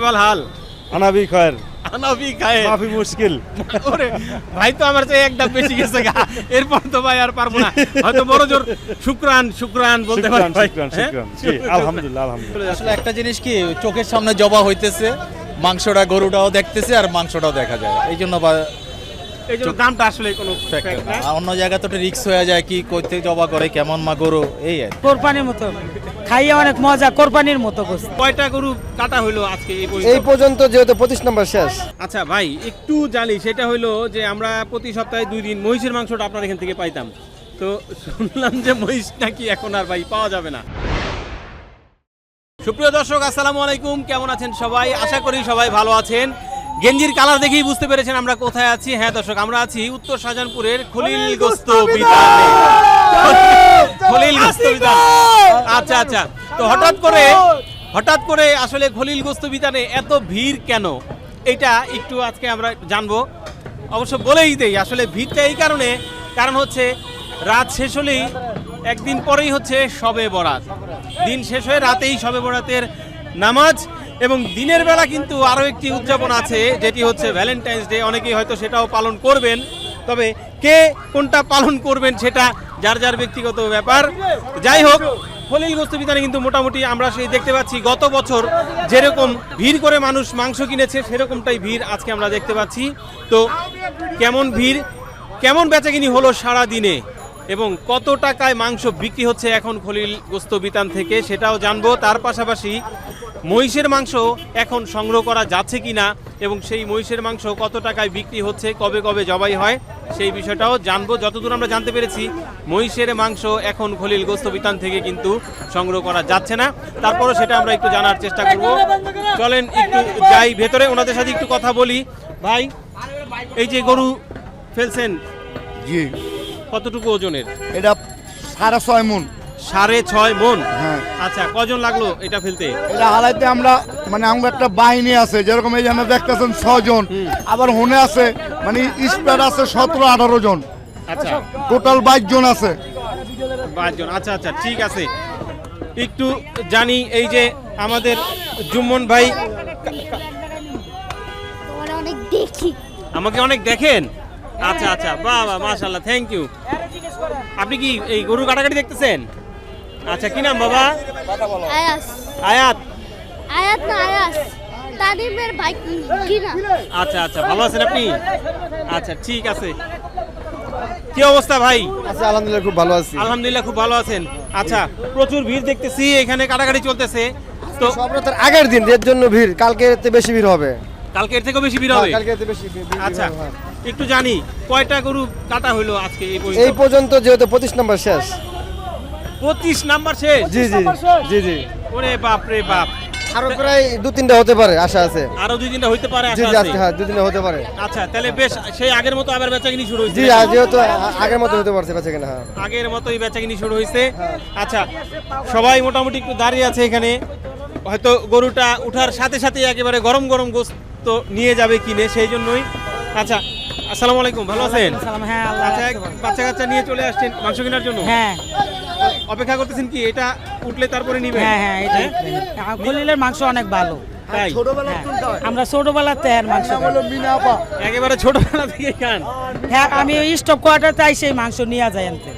হাল? আনাবি খয়ের। আনাবি মাফি মুশকিল। ওরে ভাই তো আমার চেয়ে একদম বেশি গেছে গা। এরপর তো ভাই আর পারব না। হয়তো বড় জোর। শুক্রান শুক্রান বলতে পারেন শুক্রান শুক্রান। হ্যাঁ? আলহামদুলিল্লাহ আলহামদুলিল্লাহ। আসলে একটা জিনিস কি চোখের সামনে জবা হইতেছে মাংসটা গরুটাও দেখতেছে আর মাংসটাও দেখা যায়। এই জন্য এই জন্য দামটা আসলে কোনো fact না। আর অন্য জায়গা তো রিক্স হয়ে যায় কি কইতে জবা করে কেমন মা গরু এই আর কোরবানির মতো। খাইয়ে অনেক মজা কোরবানির মতো কয়টা গরু কাটা হইল আজকে এই এই পর্যন্ত পর্যন্ত যেহেতু পঁচিশ নম্বর শেষ। আচ্ছা ভাই একটু জানি সেটা হইল যে আমরা প্রতি সপ্তাহে দুই দিন মহিষের মাংসটা আপনার এখান থেকে পাইতাম। তো শুনলাম যে মহিষ নাকি এখন আর ভাই পাওয়া যাবে না। সুপ্রিয় দর্শক আসসালামু আলাইকুম। কেমন আছেন সবাই? আশা করি সবাই ভালো আছেন। গেঞ্জির কালার দেখেই বুঝতে পেরেছেন আমরা কোথায় আছি। হ্যাঁ দর্শক আমরা আছি উত্তর শাহজাহানপুরের খলিল গোস্ত বিতানে খলিল গোস্ত বিতান আচ্ছা আচ্ছা। তো হঠাৎ করে হঠাৎ করে আসলে খলিল গোস্ত বিতানে এত ভিড় কেন? এটা একটু আজকে আমরা জানব। অবশ্য বলেই দেই আসলে ভিড়টা এই কারণে। কারণ হচ্ছে রাত শেষ হলেই একদিন পরেই হচ্ছে শবে বরাত। দিন শেষ হয়ে রাতেই শবে বরাতের নামাজ। এবং দিনের বেলা কিন্তু আরও একটি উদযাপন আছে, যেটি হচ্ছে ভ্যালেন্টাইন্স ডে অনেকেই হয়তো সেটাও পালন করবেন। তবে কে কোনটা পালন করবেন সেটা যার যার ব্যক্তিগত ব্যাপার। যাই হোক খলিল গোস্ত বিতানে কিন্তু মোটামুটি আমরা সেই দেখতে পাচ্ছি, গত বছর যেরকম ভিড় করে মানুষ মাংস কিনেছে, সেরকমটাই ভিড় আজকে আমরা দেখতে পাচ্ছি। তো কেমন ভিড়, কেমন বেচাকিনি হলো সারা দিনে এবং কত টাকায় মাংস বিক্রি হচ্ছে এখন খলিল গোস্ত বিতান থেকে সেটাও জানব। তার পাশাপাশি মহিষের মাংস এখন সংগ্রহ করা যাচ্ছে কি না এবং সেই মহিষের মাংস কত টাকায় বিক্রি হচ্ছে, কবে কবে জবাই হয় সেই বিষয়টাও জানব। যতদূর আমরা জানতে পেরেছি, মহিষের মাংস এখন খলিল গোস্ত বিতান থেকে কিন্তু সংগ্রহ করা যাচ্ছে না। তারপরও সেটা আমরা একটু জানার চেষ্টা করব। চলেন একটু যাই ভেতরে, ওনাদের সাথে একটু কথা বলি। ভাই, এই যে গরু ফেলছেন। জি। কতটুকু ওজনের? এটা সাড়ে ছয় মন। সাড়ে ছয় মন? হ্যাঁ। আচ্ছা কজন লাগল এটা ফেলতে? এটা হালাইতে আমরা মানে আমার একটা বাহিনী আছে যেরকম এই জন্য দেখতেছেন ছজন। আবার হনে আছে মানে স্প্রেড আছে সতেরো আঠারো জন। আচ্ছা। টোটাল বাইশ জন আছে। পাঁচজন আচ্ছা আচ্ছা ঠিক আছে। একটু জানি এই যে আমাদের জুম্মন ভাই অনেক দেখি। আমাকে অনেক দেখেন? আচ্ছা আচ্ছা। বাহ বাহ মাশাল্লাহ থ্যাংক ইউ আপনি কি এই গরু কাটাকাটি দেখতেছেন? আচ্ছা কি নাম বাবা? আয়াস। আয়াত। আয়াত না আয়াস। তানিমের না? আচ্ছা আচ্ছা ভালো আছেন আপনি? আচ্ছা ঠিক আছে। কি অবস্থা ভাই? আচ্ছা আলহামদুলিল্লাহ খুব ভালো আছি। আলহামদুলিল্লাহ খুব ভালো আছেন। আচ্ছা প্রচুর ভিড় দেখতেছি এখানে কাটাকাটি চলতেছে। তো সবরাতের আগের দিন এর জন্য ভিড়। কালকে এতে বেশি ভিড় হবে। কালকে এর থেকেও বেশি ভিড় হবে? হ্যাঁ, কালকে এতে বেশি আচ্ছা। হ্যাঁ। একটু জানি কয়টা গরু কাটা হইল আজকে এই পর্যন্ত? যেহেতু পঁচিশ নম্বর শেষ। পঁচিশ নাম্বার শেষ? জি জি জি জি। ওরে বাপ রে বাপ। আরও প্রায় দু তিনটা হতে পারে আশা আছে। আরও দুই দিনটা হইতে পারে জি জি আছে? হ্যাঁ দু তিনটা হতে পারে। আচ্ছা তাহলে বেশ সেই আগের মতো আবার বেচাকিনি শুরু হয়েছে জি আর যেহেতু আগের মতো হতে পারছে বেঁচে কিনা হ্যাঁ। আগের মতোই বেচাকিনি শুরু হয়েছে। আচ্ছা সবাই মোটামুটি একটু দাঁড়িয়ে আছে এখানে। হয়তো গরুটা উঠার সাথে সাথে একেবারে গরম গরম গোস্ত নিয়ে যাবে কিনে সেই জন্যই। আচ্ছা আসসালামু আলাইকুম ভালো আছেন? হ্যাঁ আচ্ছা বাচ্চা কাচ্চা নিয়ে চলে আসছেন মাংস কেনার জন্য? হ্যাঁ। অপেক্ষা করতেছেন কি এটা উঠলে তারপরে নিবেন? হ্যাঁ হ্যাঁ এটাই খলিলের মাংস অনেক ভালো। হ্যাঁ, আমরা ছোটবেলাতে এর মাংস একেবারে ছোটবেলা থেকে খান। হ্যাঁ আমি স্টপ কোয়ার্টার তাই সেই মাংস নিয়ে যাই আনতে।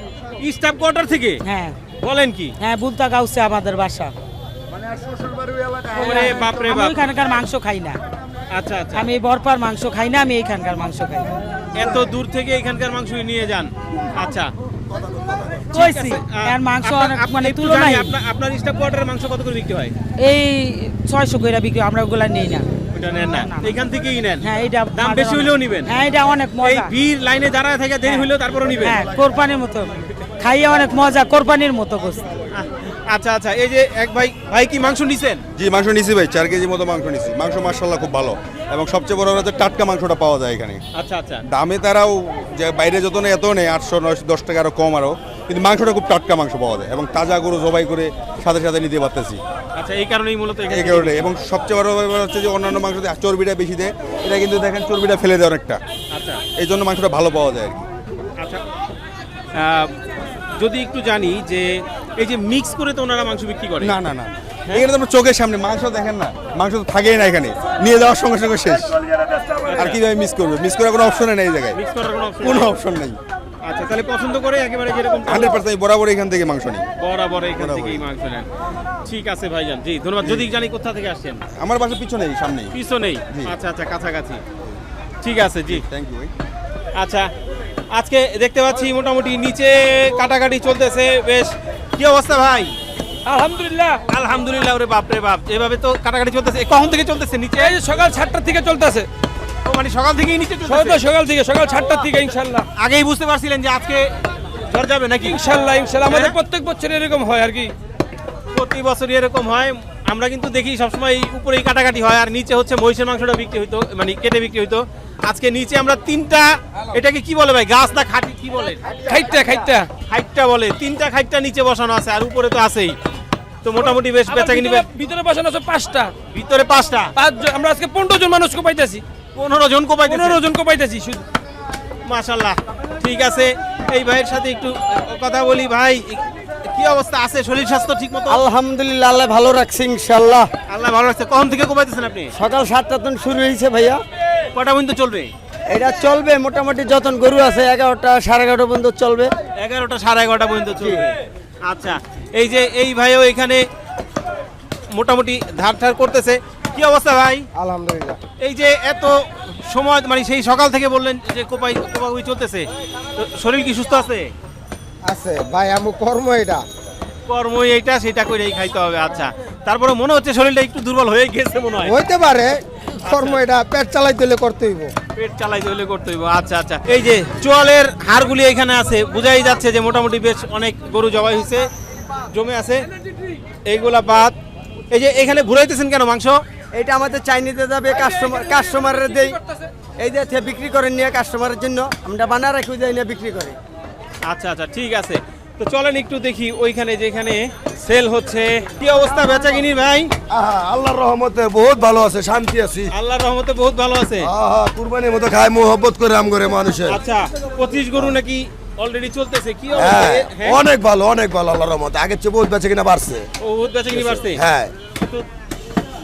স্টাফ কোয়ার্টার থেকে? হ্যাঁ। বলেন কি? হ্যাঁ বুলতা গাউছে আমাদের বাসা। ওরে বাপ। রে আমি মাংস খাই না। আচ্ছা আচ্ছা। আমি বরপার মাংস খাই না আমি এইখানকার মাংস খাই। এত দূর থেকে এখানকার মাংস নিয়ে যান। আচ্ছা। কইছি মাংস অনেক মানে তুলনায় আপনার আপনার স্টাফ কোয়ার্টারের মাংস কত করে বিক্রি হয়? এই বিক্রি আমরা ওগুলা নেই না। ওটা নেন না। এখান থেকেই নেন। হ্যাঁ এটা দাম বেশি নিবেন। হ্যাঁ এটা অনেক এই মজা। ভিড় লাইনে দাঁড়ায় থেকে দেরি হ্যাঁ। তারপরে নিবেন। হ্যাঁ কোরবানির মতো। খাইয়ে অনেক মজা কোরবানির মতো গোস্ত। আচ্ছা আচ্ছা এই যে এক ভাই ভাই কি মাংস নিছেন? জি মাংস নিছি ভাই চার কেজি মতো মাংস নিছি। মাংস মার্শাল্লাহ খুব ভালো। এবং সবচেয়ে বড় হচ্ছে টাটকা মাংসটা পাওয়া যায় এখানে। আচ্ছা আচ্ছা। দামে তারাও যে বাইরে যত নেই এত নেই আটশো নয়শো দশ টাকা আরও কম আরও কিন্তু মাংসটা খুব টাটকা মাংস পাওয়া যায় এবং তাজা গরু জবাই করে সাথে সাথে নিতে পারতেছি। আচ্ছা এই কারণেই মূলত এই কারণে। এবং সবচেয়ে বড় ব্যাপার হচ্ছে যে অন্যান্য মাংস চর্বিটা বেশি দেয় এটা কিন্তু দেখেন চর্বিটা ফেলে দেয় অনেকটা। আচ্ছা। এই জন্য মাংসটা ভালো পাওয়া যায় আর কি। আচ্ছা। যদি একটু জানি যে এই যে মিক্স করে তো ওনারা মাংস বিক্রি করে। না না না। এখানে তো চোখের সামনে মাংস দেখেন না। মাংস তো থাকেই না এখানে। নিয়ে যাওয়ার সঙ্গে সঙ্গে শেষ। আর কীভাবে মিস করবে? মিস করার কোনো অপশন নেই জায়গায়। মিক্স করার কোনো অপশন কোনো অপশন নেই। আচ্ছা তাহলে পছন্দ করে একেবারে যেরকম হান্ড্রেড পার্সেন্ট বরাবর এখান থেকে মাংস নেই। বরাবর এখান। থেকেই মাংস নেন। ঠিক আছে ভাইজান। জি ধন্যবাদ। যদি জানি কোথা থেকে আসছেন? আমার বাসা পিছনেই সামনেই। পিছনেই। আচ্ছা আচ্ছা কাছাকাছি। ঠিক আছে জি। থ্যাংক ইউ আচ্ছা আজকে দেখতে পাচ্ছি মোটামুটি নিচে কাটাকাটি চলতেছে। বেশ কি অবস্থা ভাই? আলহামদুলিল্লাহ। আলহামদুলিল্লাহ ওরে বাপ রে বাপ। এভাবে তো কাটাকাটি চলতেছে। কখন থেকে চলতেছে? নিচে? এই যে সকাল সাতটার থেকে চলতেছে। ও মানে সকাল থেকেই নিচে সকাল চলতেছে সকাল থেকে সকাল সাতটার থেকে ইনশাল্লাহ। আগেই বুঝতে পারছিলেন যে আজকে ঝড় যাবে নাকি? ইনশাল্লাহ ইনশাল্লাহ। আমাদের হ্যাঁ? প্রত্যেক বছর এরকম হয় আর কি। প্রতি বছরই এরকম হয়। আমরা কিন্তু দেখি সবসময় উপরেই কাটাকাটি হয় আর নিচে হচ্ছে মহিষের মাংসটা বিক্রি হইতো মানে কেটে বিক্রি হইতো। আজকে নিচে আমরা তিনটা এটাকে কি বলে ভাই গাছ না খাটি কি বলে? খাইটা খাইটা খাইটটা বলে তিনটা খাইটটা নিচে বসানো আছে আর উপরে তো আছেই। তো মোটামুটি বেশ আবার বেচা কিনি ভিতরে- বসানো আছে পাঁচটা। ভিতরে পাঁচটা? পাঁচ জন- আমরা আজকে পনেরো জন মানুষকে পাইতেছি পনেরো জন কোপাই পনেরো জনকে পাইতেছি শুধু। মাশাল্লাহ ঠিক আছে। এই ভাইয়ের সাথে একটু কথা বলি ভাই কি অবস্থা আছে? শরীর স্বাস্থ্য ঠিক মতো আলহামদুলিল্লাহ আল্লাহ ভালো রাখছি ইনশাল্লাহ আল্লাহ ভালো রাখছে। কখন থেকে কোপাইতেছেন আপনি? সকাল সাতটা তখন শুরু হয়েছে ভাইয়া। কটা পর্যন্ত চলবে? এটা চলবে মোটামুটি যতন গরু আছে এগারোটা সাড়ে এগারোটা পর্যন্ত চলবে। এগারোটা সাড়ে এগারোটা পর্যন্ত চলবে। আচ্ছা এই যে এই ভাইও এখানে মোটামুটি ধার ধার করতেছে। কি অবস্থা ভাই? আলহামদুলিল্লাহ। এই যে এত সময় মানে সেই সকাল থেকে বললেন যে কোপাই কোপাকুপি চলতেছে। তো শরীর কি সুস্থ আছে? আছে। ভাই আমি কর্ম এটা। কর্ম এইটা সেটা করেই খাইতে হবে আচ্ছা। তারপরে মনে হচ্ছে শরীরটা একটু দুর্বল হয়ে গেছে মনে হয়। হইতে পারে। কর্ম এটা পেট চালাই দিলে করতে হইব। পেট চালাইতে হলে করতে হইব আচ্ছা আচ্ছা। এই যে চোয়ালের হাড়গুলি এখানে আছে বোঝাই যাচ্ছে যে মোটামুটি বেশ অনেক গরু জবাই হয়েছে জমে আছে। এইগুলা বাদ। এই যে এখানে ঘুরাইতেছেন কেন মাংস? এটা আমাদের চাইনিতে যাবে কাস্টমার কাস্টমারের দেই। এই যে বিক্রি করেন নিয়ে কাস্টমারের জন্য আমরা বানা রাখি যাই নিয়ে বিক্রি করি। আচ্ছা আচ্ছা ঠিক আছে। তো চলেন একটু দেখি ওইখানে যেখানে সেল হচ্ছে। কি অবস্থা বেচা কিনি ভাই আল্লাহর রহমতে বহুত ভালো আছে শান্তি আছি। আল্লাহর রহমতে বহুত ভালো আছে? আহা কুরবানির মতো খায় মোহব্বত করে আম করে মানুষের। আচ্ছা পঁচিশ গরু নাকি অলরেডি চলতেছে? কি অবস্থা? হ্যাঁ হ্যাঁ? অনেক ভালো অনেক ভালো আল্লাহর রহমতে। আগের চেয়ে বহুত বেঁচে কিনা বাড়ছে। ও বহুত বেচা কিনি বাড়ছে? হ্যাঁ।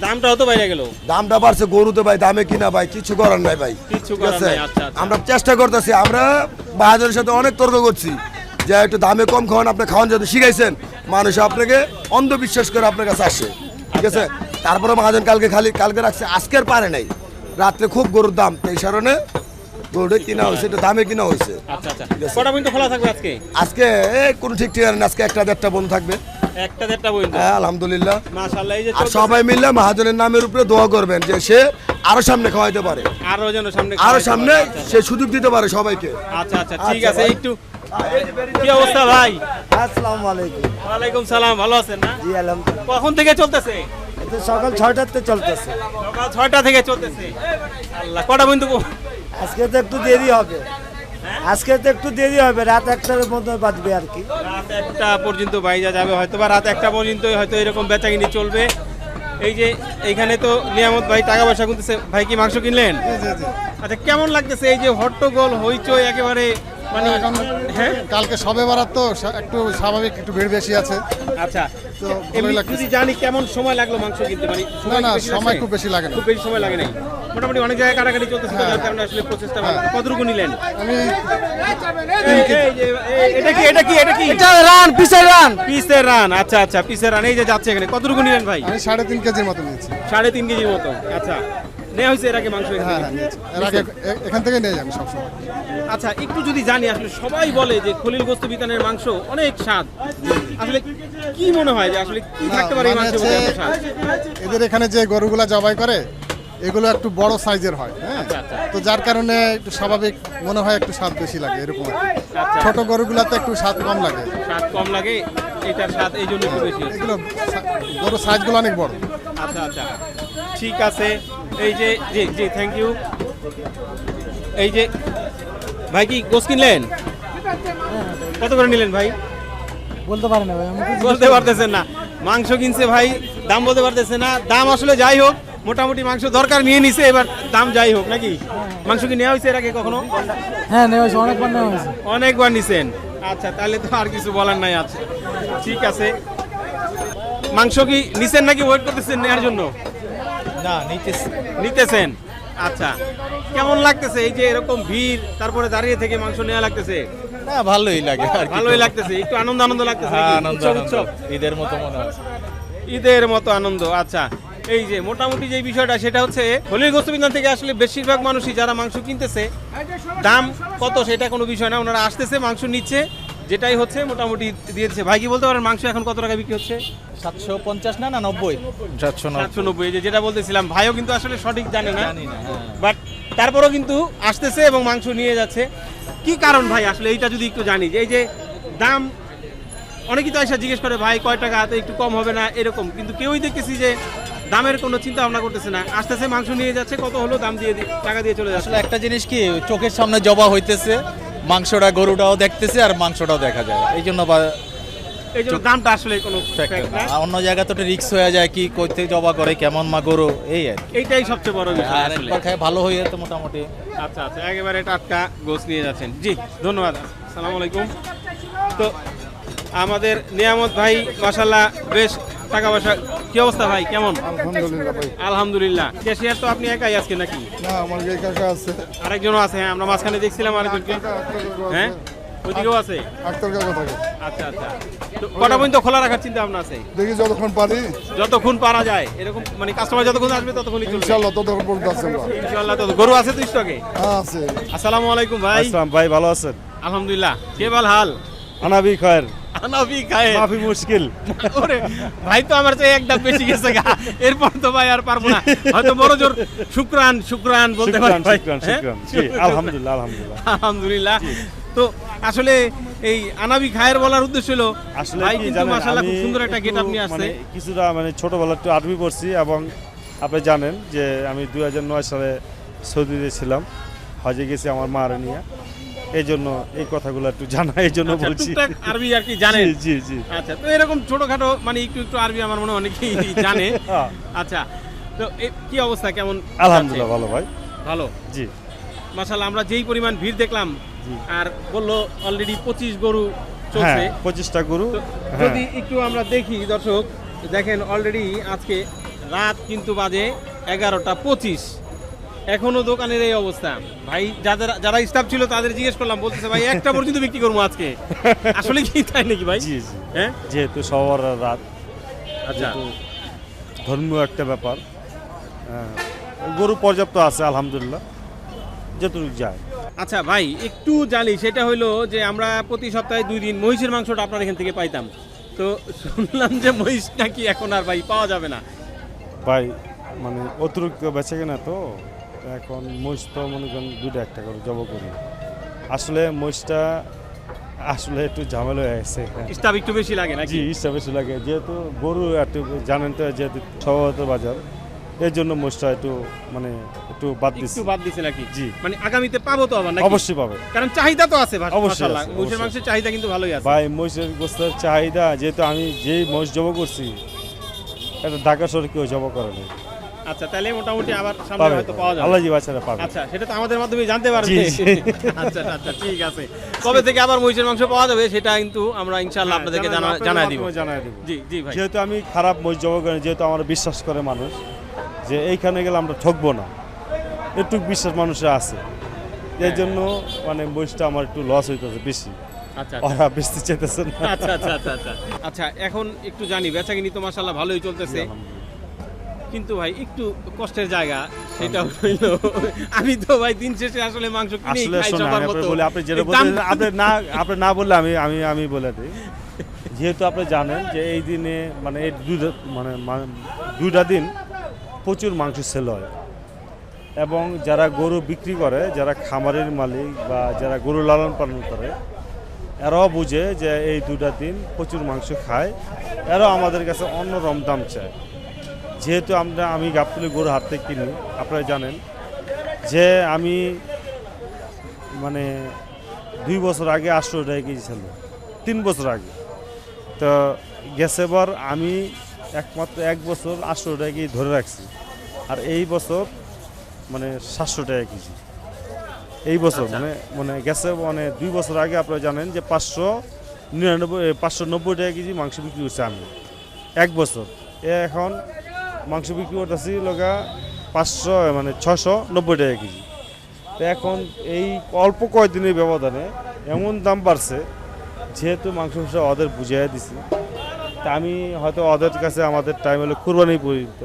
দামটাও তো বাইরে গেল? দামটা বাড়ছে গরুতে ভাই দামে কিনা ভাই কিছু করার নাই ভাই। ঠিক করার নাই, আচ্ছা, আচ্ছা। আমরা চেষ্টা করতেছি আমরা বাহাদুরের সাথে অনেক তর্ক করছি। যে একটু দামে কম খাওয়ান আপনি খাওয়ান যদি শিখাইছেন মানুষ আপনাকে অন্ধবিশ্বাস করে আপনার কাছে আসে। ঠিক আছে? তারপরে মহাজন কালকে খালি কালকে রাখছে আজকের পারে নাই। রাত্রে খুব গরুর দাম এই কারণে গরুটা কিনা হয়েছে একটু দামে কিনা হয়েছে। আচ্ছা আচ্ছা। ঠিক আছে। কটা পর্যন্ত খোলা থাকবে আজকে? আজকে এই কোনো ঠিক ঠিকানা আজকে একটা দেড়টা বন্ধ থাকবে। একটা দেড়টা পর্যন্ত। হ্যাঁ আলহামদুলিল্লাহ। মাশাআল্লাহ এই যে আর সবাই মহাজনের নামের উপরে দোয়া করবেন যে সে আরও সামনে খাওয়াইতে পারে। আরও যেন সামনে আরও সামনে আচ্ছা, সে সুযোগ দিতে পারে সবাইকে। আচ্ছা আচ্ছা ঠিক আচ্ছা, আছে একটু কি অবস্থা ভাই? আসসালামু আলাইকুম। ওয়ালাইকুম সালাম ভালো আছেন না? জি আলহামদুলিল্লাহ। কখন থেকে চলতেছে? সকাল ছয়টাতে চলতেছে। সকাল ছয়টা থেকে চলতেছে। আল্লাহ কটা পর্যন্ত আজকে তো একটু দেরি হবে। আজকে তো একটু দেরি হবে রাত একটার মধ্যে বাঁচবে আর কি। রাত একটা পর্যন্ত বাইজা যাবে হয়তো বা রাত একটা পর্যন্ত হয়তো এরকম বেচাকিনি চলবে। এই যে এইখানে তো নিয়ামত ভাই টাকা পয়সা কিনতেছে ভাই কি মাংস কিনলেন? আচ্ছা কেমন লাগতেছে এই যে হট্টগোল হইচই একেবারে মানে এখন হ্যাঁ? কালকে সবে বারাত তো একটু স্বাভাবিক একটু ভিড় বেশি আছে। আচ্ছা। তো ভালোই লাগতেছে। যদি জানি কেমন সময় লাগল মাংস কিনতে মানে না সময় না সময় খুব বেশি লাগে না। খুব বেশি সময় লাগে নাই। মোটামুটি অনেক জায়গায় কাটাকাটি চলতেছে তো, যার কারণে আসলে প্রচেষ্টা ভালো। কতটুকু নিলেন? আমি এই- এই যে- এই- এটা কি এটা কি এটা কি? এটা রান পিছের রান। পিসের রান আচ্ছা আচ্ছা পিসের রান এই যে যাচ্ছে এখানে। কতটুকু নিলেন ভাই? আমি সাড়ে তিন কেজির মতো নিয়েছি। সাড়ে তিন কেজির মতো আচ্ছা। নেওয়া হয়েছে এর আগে মাংস এখান হ্যাঁ? হ্যাঁ নিয়েছি এর আগে এ- এখান থেকে নিয়ে যাব সবসময় আচ্ছা একটু যদি জানি আসলে সবাই বলে যে খলিল গোস্ত বিতানের মাংস অনেক স্বাদ আসলে কি মনে হয় যে আসলে কি না, থাকতে পারে এই মানে মাংসের মধ্যে এত হচ্ছে- স্বাদ এদের এখানে যে গরুগুলা জবাই করে এগুলো একটু বড় সাইজের হয় হ্যাঁ আচ্ছা, আচ্ছা। তো যার কারণে একটু স্বাভাবিক মনে হয় একটু স্বাদ বেশি লাগে এরকম আর কি। আচ্ছা। ছোট গরুগুলাতে একটু স্বাদ কম লাগে স্বাদ কম লাগে এটার স্বাদ এই জন্য একটু বেশি হচ্ছে। এগুলো সা- গরুর সাইজগুলো অনেক বড় আচ্ছা আচ্ছা ঠিক আছে এই যে জি জি থ্যাংক ইউ এই যে ভাই কি গোস কিনলেন? কত করে নিলেন ভাই? বলতে পারে না ভাই বলতে পারতেছেন না। মাংস কিনছে ভাই দাম বলতে পারতেছে না। দাম আসলে যাই হোক মোটামুটি মাংস দরকার নিয়ে নিছে এবার দাম যাই হোক নাকি? মাংস কি নেওয়া হয়েছে এর আগে কখনো? হ্যাঁ নেওয়া হয়েছে অনেকবার নেওয়া হয়েছে। অনেকবার নিছেন। আচ্ছা তাহলে তো আর কিছু বলার নাই আছে ঠিক আছে। মাংস কি নিছেন নাকি? ওয়েট করতেছেন নেওয়ার জন্য? না নিতেছি। নিতেছেন? আচ্ছা। কেমন লাগতেছে এই যে এরকম ভিড় তারপরে দাঁড়িয়ে থেকে মাংস নেওয়া লাগতেছে? না ভালোই লাগে আর ভালোই লাগতেছে একটু আনন্দ আনন্দ লাগতেছে হ্যাঁ, আনন্দ উৎসব, ঈদের মতো মনে হচ্ছে ঈদের মতো আনন্দ আচ্ছা। এই যে মোটামুটি যে বিষয়টা সেটা হচ্ছে হলির গোস্তবিধান থেকে আসলে বেশিরভাগ মানুষই যারা মাংস কিনতেছে দাম কত সেটা কোনো বিষয় না ওনারা আসতেছে মাংস নিচ্ছে যেটাই হচ্ছে মোটামুটি দিয়ে দিচ্ছে ভাই কি বলতে পারেন মাংস এখন কত টাকা বিক্রি হচ্ছে? সাতশো পঞ্চাশ না না নব্বই? সাতশো সাতশো নব্বই যে যেটা বলতেছিলাম ভাইও কিন্তু আসলে সঠিক জানে না জানি না, হ্যাঁ। বাট তারপরেও কিন্তু আসতেছে এবং মাংস নিয়ে যাচ্ছে। কি কারণ ভাই আসলে এইটা যদি একটু জানি যে এই যে দাম অনেকেই তো এসে জিজ্ঞেস করে ভাই কয় টাকা? হাতে একটু কম হবে না? এরকম। কিন্তু কেউই দেখতেছি যে দামের কোনো চিন্তা ভাবনা করতেছে না। আসতেছে মাংস নিয়ে যাচ্ছে কত হলো দাম দিয়ে টাকা দিয়ে চলে যাচ্ছে। আসলে একটা জিনিস কি চোখের সামনে জবা হইতেছে। মাংসটা গরুটাও দেখতেছে আর মাংসটাও দেখা যায়। এই জন্য বা- এই জন্য দামটা আসলে কোনো না। অন্য জায়গা তো রিক্স হয়ে যায় কি করতে জবা করে কেমন মা গরু এই আর এইটাই সবচেয়ে বড় বিষয় আর একবার খায় ভালো হয়ে তো মোটামুটি। আচ্ছা আচ্ছা একেবারে টাটকা গোস নিয়ে যাচ্ছেন। জি ধন্যবাদ। সালাম আলাইকুম। তো আমাদের নিয়ামত ভাই মাসাল্লাহ বেশ টাকা পয়সা কি অবস্থা ভাই? কেমন? আলহামদুলিল্লাহ ভাই। আলহামদুলিল্লাহ। ক্যাশিয়ার তো আপনি একাই আজকে নাকি? না আমার কাকা আছে। আরেকজনও আছে হ্যাঁ আমরা মাঝখানে দেখছিলাম আরেকজনকে। হ্যাঁ? ওইদিকেও আছে? আক্তার কাকা থাকে। আচ্ছা আচ্ছা। তো কটা পর্যন্ত খোলা রাখার চিন্তা ভাবনা আছে? দেখি যতক্ষণ পারি। যতক্ষণ পারা যায় এরকম মানে কাস্টমার যতক্ষণ আসবে ততক্ষণই চলবে। ইনশাল্লাহ ততক্ষণ পর্যন্ত আছে ইনশাআল্লাহ তো গরু আছে তো স্টকে হ্যাঁ আছে। আসসালামু আলাইকুম ভাই। আসসালাম ভাই ভালো আছেন? আলহামদুলিল্লাহ। কে বাল হাল? আনাবি খয়ের। খায়। মাফি মুশকিল। ওরে ভাই তো আমার চেয়ে একদম বেশি গেছে গা। এরপর তো ভাই আর পারব না। হয়তো বড় জোর শুক্রান শুক্রান বলতে পারি ভাই। শুকরান হ্যাঁ? জি আলহামদুলিল্লাহ আলহামদুলিল্লাহ। আলহামদুলিল্লাহ। তো আসলে এই আনাবি খায়ের বলার উদ্দেশ্য হলো আসলে ভাই কিন্তু মাশাআল্লাহ খুব সুন্দর একটা গেটআপ নিয়ে আসছে। মানে কিছুটা মানে ছোটবেলা একটু আরবি পড়ছি এবং আপনি জানেন যে আমি দুই হাজার নয় সালে সৌদিতে ছিলাম। হজে গেছি আমার মারে নিয়ে। এই জন্য এই কথাগুলো একটু জানা এই জন্য আচ্ছা, বলছি। আরবি আর কি জানেন? জি জি আচ্ছা তো এরকম ছোটখাটো মানে একটু একটু আরবি আমার মনে হয় অনেকেই জানে। হ্যাঁ। আচ্ছা তো কি অবস্থা? কেমন আলহামদুলিল্লাহ ভালো ভাই। ভালো? জি। মাশাআল্লাহ আমরা যেই পরিমাণ ভিড় দেখলাম আর বলল অলরেডি পঁচিশ গরু হ্যাঁ চলছে পঁচিশটা গরু হ্যাঁ। যদি একটু আমরা দেখি দর্শক দেখেন অলরেডি আজকে রাত কিন্তু বাজে এগারোটা পঁচিশ। এখনও দোকানের এই অবস্থা। ভাই যাদের যারা স্টাফ ছিল তাদের জিজ্ঞেস করলাম বলতেছে ভাই একটা পর্যন্ত বিক্রি করব আজকে। আসলে কি তাই নাকি ভাই? জি জি। হ্যাঁ? যেহেতু সবার রাত আচ্ছা। ধর্মীয় একটা ব্যাপার গরু পর্যাপ্ত আছে আলহামদুলিল্লাহ যতটুকু যায়। আচ্ছা ভাই একটু জানি সেটা হইল যে আমরা প্রতি সপ্তাহে দুই দিন মহিষের মাংসটা আপনার এখান থেকে পাইতাম। তো শুনলাম যে মহিষ নাকি এখন আর ভাই পাওয়া যাবে না। ভাই মানে অতিরিক্ত বেঁচে কেনা তো? এখন মহিষ তো মনে করেন দুটো একটা করে জব করি। আসলে মহিষটা আসলে একটু ঝামেলা হয়ে গেছে। স্টাফ একটু বেশি লাগে নাকি? জি ইচ্ছা বেশি লাগে। যেহেতু গরু একটু জানেন তো যেহেতু সহজত বাজার এর জন্য মহিষটা একটু মানে একটু বাদ দিচ্ছি একটু বাদ দিছে নাকি? জি। মানে আগামীতে পাবো তো আবার নাকি? অবশ্যই পাবে। কারণ চাহিদা তো আছে অবশ্যই মহিষের মাংসের চাহিদা কিন্তু ভালোই আছে। ভাই মহিষের গোস্তের চাহিদা যেহেতু আমি যেই মহিষ জব করছি এটা ঢাকা শহরে কেউ জব করে না আচ্ছা তাহলে মোটামুটি আবার সামনে হয়তো পাওয়া যাবে। বাচ্চারা পাবে। আচ্ছা সেটা তো আমাদের মাধ্যমে জানতে পারবে। জি। আচ্ছা আচ্ছা ঠিক আছে। কবে থেকে আবার মহিষের মাংস পাওয়া যাবে সেটা কিন্তু আমরা ইনশাআল্লাহ আপনাদেরকে জানা জানাই দিব। জানাই দিব। জি জি ভাই। যেহেতু আমি খারাপ মহিষ জব করি যেহেতু আমার বিশ্বাস করে মানুষ যে এইখানে গেলে আমরা ঠকবো না। একটু বিশ্বাস মানুষের আছে। এই জন্য মানে মহিষটা আমার একটু লস হইতেছে বেশি। আচ্ছা আচ্ছা। ওরা আচ্ছা আচ্ছা আচ্ছা আচ্ছা। আচ্ছা এখন একটু জানি বেচাকিনি তো মাশাআল্লাহ ভালোই চলতেছে। কিন্তু ভাই একটু কষ্টের জায়গা সেটা হইল। আমি তো ভাই দিন শেষে আসলে মাংস কিনেই খাই সবার মতো। বলে আপনি যেটা বলছেন আপনি না আপনি না বললে আমি আমি আমি বলে দিই। যেহেতু আপনি জানেন যে এই দিনে মানে এই দুইটা মানে দুইটা দিন প্রচুর মাংস সেল হয়। এবং যারা গরু বিক্রি করে যারা খামারের মালিক বা যারা গরু লালন পালন করে এরাও বুঝে যে এই দুটা দিন প্রচুর মাংস খায়। এরাও আমাদের কাছে অন্য দাম চায়। যেহেতু আমরা আমি গাবতলি গরু হাত থেকে কিনি আপনারা জানেন যে আমি মানে দুই বছর আগে আটশো টাকা কেজি ছিল তিন বছর আগে। তো গেছে বার আমি একমাত্র এক বছর আটশো টাকা কেজি ধরে রাখছি আর এই বছর মানে সাতশো টাকা কেজি। এই বছর মানে মানে গেছে মানে দুই বছর আগে আপনারা জানেন যে পাঁচশো নিরানব্বই পাঁচশো নব্বই টাকা কেজি মাংস বিক্রি করছি আমি এক বছর। এ এখন মাংস বিক্রি করতেছি লোকা পাঁচশো মানে ছশো নব্বই টাকা কেজি। তো এখন এই অল্প কয়েকদিনের ব্যবধানে এমন দাম বাড়ছে, যেহেতু মাংস ওদের বুঝিয়ে দিছি। তা আমি হয়তো ওদের কাছে আমাদের টাইম হলো কুরবানি পর্যন্ত।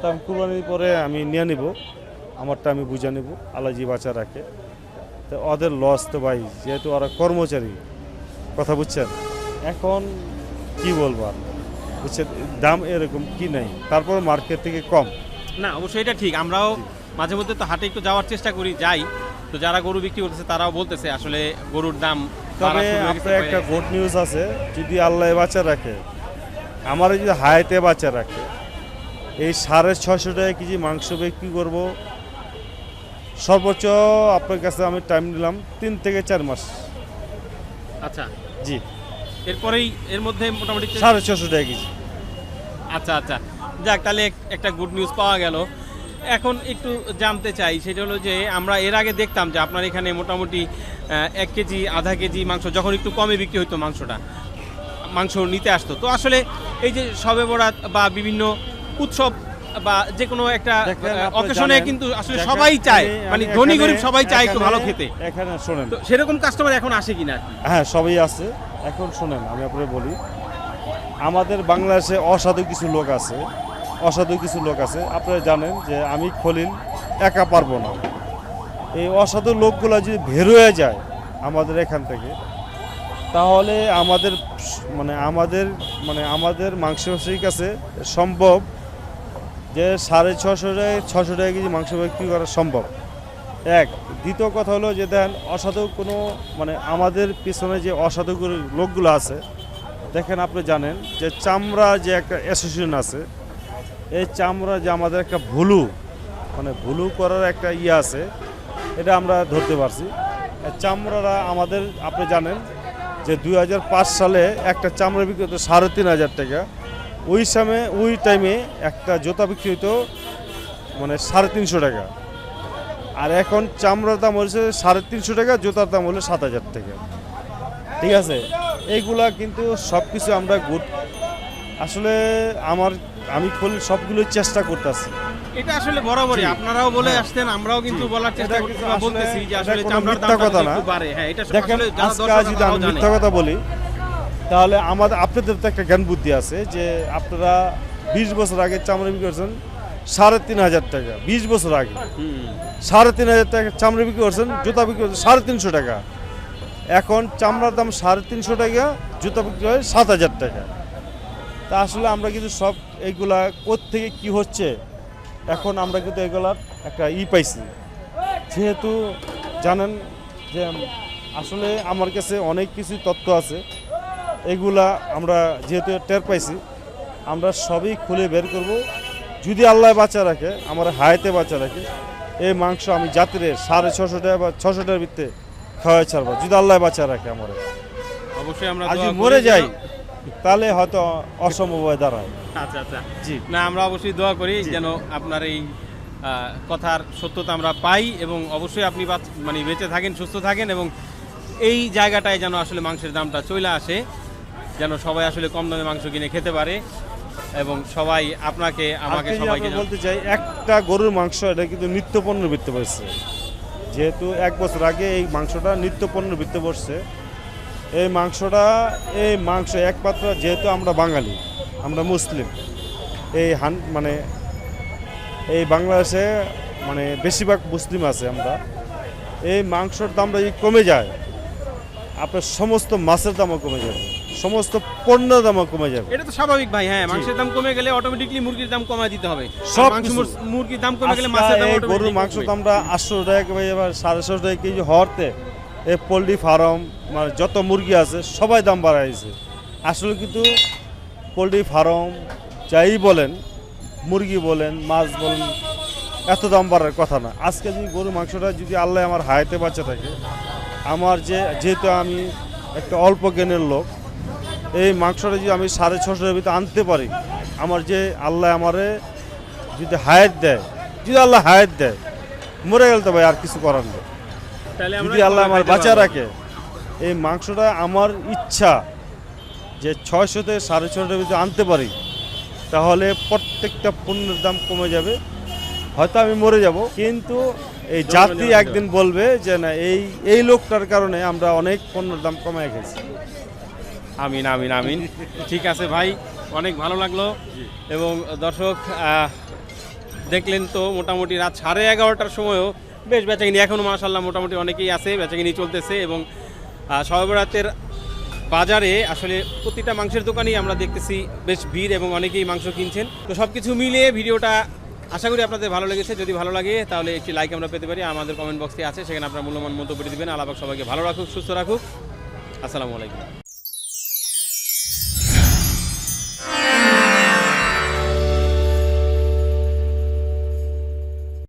তা আমি কুরবানির পরে আমি নিয়ে নিব, আমারটা আমি বুঝে নেব আলাজি বাচ্চা রাখে। তো ওদের লস তো ভাই, যেহেতু ওরা কর্মচারী, কথা বুঝছেন? এখন কি বলব আর? বুঝছেন দাম এরকম কি নাই? তারপর মার্কেট থেকে কম। না অবশ্যই এটা ঠিক। আমরাও মাঝে মধ্যে তো হাটে একটু যাওয়ার চেষ্টা করি যাই। তো যারা গরু বিক্রি করতেছে তারাও বলতেছে আসলে গরুর দাম তবে আপনার একটা গুড নিউজ আছে যদি আল্লাহ বাচ্চা রাখে আমার যদি হায়াতে বাচ্চা রাখে এই সাড়ে ছশো টাকা কেজি মাংস বিক্রি করব সর্বোচ্চ আপনার কাছে আমি টাইম নিলাম তিন থেকে চার মাস। আচ্ছা। জি। এরপরেই এর মধ্যে মোটামুটি সাড়ে ছশো টাকা কেজি। আচ্ছা আচ্ছা। যাক তাহলে একটা গুড নিউজ পাওয়া গেল। এখন একটু জানতে চাই সেটা হলো যে আমরা এর আগে দেখতাম যে আপনার এখানে মোটামুটি এক কেজি আধা কেজি মাংস যখন একটু কমে বিক্রি হতো মাংসটা মাংস নিতে আসতো। তো আসলে এই যে সবে বরাত বা বিভিন্ন উৎসব বা যে কোনো একটা অকেশনে কিন্তু আসলে সবাই চায় মানে ধনী গরিব সবাই চায় একটু ভালো খেতে। এখানে শোনেন। তো সেরকম কাস্টমার এখন আসে কিনা হ্যাঁ সবই আছে। এখন শোনেন, আমি আপনাকে বলি, আমাদের বাংলাদেশে অসাধু কিছু লোক আছে, অসাধু কিছু লোক আছে। আপনারা জানেন যে আমি খলিল একা পারব না। এই অসাধু লোকগুলো যদি বের হয়ে যায় আমাদের এখান থেকে, তাহলে আমাদের মানে আমাদের মানে আমাদের মাংস কাছে সম্ভব যে সাড়ে ছশো টাকা ছশো টাকা কেজি মাংস বিক্রি করা সম্ভব। এক, দ্বিতীয় কথা হলো যে দেন অসাধু কোনো মানে আমাদের পিছনে যে অসাধু লোকগুলো আছে, দেখেন আপনি জানেন যে চামড়া যে একটা অ্যাসোসিয়েশন আছে, এই চামড়া যে আমাদের একটা ভুলু মানে ভুলু করার একটা ইয়ে আছে, এটা আমরা ধরতে পারছি। চামড়ারা আমাদের, আপনি জানেন যে দু হাজার পাঁচ সালে একটা চামড়া বিক্রি হতো সাড়ে তিন হাজার টাকা। ওই সময়, ওই টাইমে একটা জুতা বিক্রি হতো মানে সাড়ে তিনশো টাকা। আর এখন চামড়ার দাম হচ্ছে সাড়ে তিনশো টাকা জুতার দাম হলো সাত হাজার টাকা। ঠিক আছে? এইগুলা কিন্তু সব কিছু আমরা গুড। আসলে আমার আমি সবগুলো চেষ্টা করতেছি। এটা আসলে বরাবরই। আপনারাও বলে হ্যাঁ। আসতেন আমরাও কিন্তু বলার চেষ্টা করছি বলতেছি যে আসলে চামড়ার দামটা কথা না। হ্যাঁ এটা আসলে যারা যদি আমি মিথ্যা কথা বলি তাহলে আমাদের আপনাদের তো একটা জ্ঞান বুদ্ধি আছে যে আপনারা বিশ বছর আগে চামড়া বিক্রি করছেন সাড়ে তিন হাজার টাকা, বিশ বছর আগে। সাড়ে তিন হাজার টাকা চামড়া বিক্রি করছেন, জুতা বিক্রি করছেন, সাড়ে তিনশো টাকা। এখন চামড়ার দাম সাড়ে তিনশো টাকা, জুতা বিক্রি হয় সাত হাজার টাকা। তা আসলে আমরা কিন্তু সব এইগুলা থেকে কি হচ্ছে, এখন আমরা কিন্তু এগুলার একটা ই পাইছি। যেহেতু জানেন যে আসলে আমার কাছে অনেক কিছু তথ্য আছে, এগুলা আমরা যেহেতু টের পাইছি, আমরা সবই খুলে বের করব। যদি আল্লাহ বাঁচা রাখে আমার হায়াতে বাঁচা রাখে এই মাংস আমি জাতিরে সাড়ে ছশো টাকা বা ছশো টাকার ভিত্তে খাওয়াই ছাড়বো। যদি আল্লাহ বাঁচা রাখে আমার। অবশ্যই আমরা যদি মরে যাই তাহলে হয়তো অসম্ভব হয়ে দাঁড়ায়। আচ্ছা আচ্ছা। জি। না আমরা অবশ্যই দোয়া করি যেন আপনার এই কথার সত্যতা আমরা পাই এবং অবশ্যই আপনি মানে বেঁচে থাকেন সুস্থ থাকেন এবং এই জায়গাটায় যেন আসলে মাংসের দামটা চলে আসে যেন সবাই আসলে কম দামে মাংস কিনে খেতে পারে। এবং সবাই আপনাকে আমাকে সবাইকে বলতে চাই একটা গরুর মাংস এটা কিন্তু নিত্য পণ্যের ভিত্তি পড়ছে যেহেতু এক বছর আগে এই মাংসটা নিত্য পণ্যের ভিত্তি পড়ছে এই মাংসটা এই মাংস একমাত্র যেহেতু আমরা বাঙালি আমরা মুসলিম এই হান মানে এই বাংলাদেশে মানে বেশিরভাগ মুসলিম আছে আমরা এই মাংসর দামটা যদি কমে যায় আপনার সমস্ত মাছের দামও কমে যাবে। সমস্ত পণ্যের দামও কমে যাবে। এটা তো স্বাভাবিক ভাই হ্যাঁ মাংসের দাম কমে গেলে অটোমেটিকলি মুরগির দাম কমায় দিতে হবে। সব মাংস মুরগির দাম কমে গেলে মাছের দাম গরুর মাংস। দামটা আটশো টাকা কেজি এবার সাড়ে ছশো টাকা কেজি হওয়াতে এই পোলট্রি ফার্ম মানে যত মুরগি আছে সবাই দাম বাড়াইছে। আসলে কিন্তু পোলট্রি ফার্ম যাই বলেন মুরগি বলেন মাছ বলেন এত দাম বাড়ার কথা না। আজকে যদি গরুর মাংসটা যদি আল্লাহ আমার হায়াতে বাঁচা থাকে আমার যে যেহেতু আমি একটা অল্প জ্ঞানের লোক এই মাংসটা যদি আমি সাড়ে ছশোর ভিতরে আনতে পারি আমার যে আল্লাহ আমারে যদি হায়াত দেয় যদি আল্লাহ হায়াত দেয় মরে গেল তো ভাই আর কিছু করার নেই। যদি আল্লাহ আমার বাঁচা রাখে এই মাংসটা আমার ইচ্ছা যে ছয়শো থেকে সাড়ে ছশোটার ভিতরে আনতে পারি তাহলে প্রত্যেকটা পণ্যের দাম কমে যাবে। হয়তো আমি মরে যাব কিন্তু এই জাতি একদিন বলবে যে না এই এই লোকটার কারণে আমরা অনেক পণ্যের দাম কমে গেছি আমিন আমিন আমিন। ঠিক আছে ভাই অনেক ভালো লাগল। এবং দর্শক দেখলেন তো মোটামুটি রাত সাড়ে এগারোটার সময়ও বেশ বেচাকিনি। এখনও মাসাল্লাহ মোটামুটি অনেকেই আছে বেচাকিনি চলতেছে এবং সর্বরাতের বাজারে আসলে প্রতিটা মাংসের দোকানেই আমরা দেখতেছি বেশ ভিড় এবং অনেকেই মাংস কিনছেন। তো সব কিছু মিলিয়ে ভিডিওটা আশা করি আপনাদের ভালো লেগেছে। যদি ভালো লাগে তাহলে একটি লাইক আমরা পেতে পারি। আমাদের কমেন্ট বক্সে আছে সেখানে আপনার মূল্যবান মন্তব্য দিবেন। আলাপাক সবাইকে ভালো রাখুক সুস্থ রাখুক। আসসালামু আলাইকুম।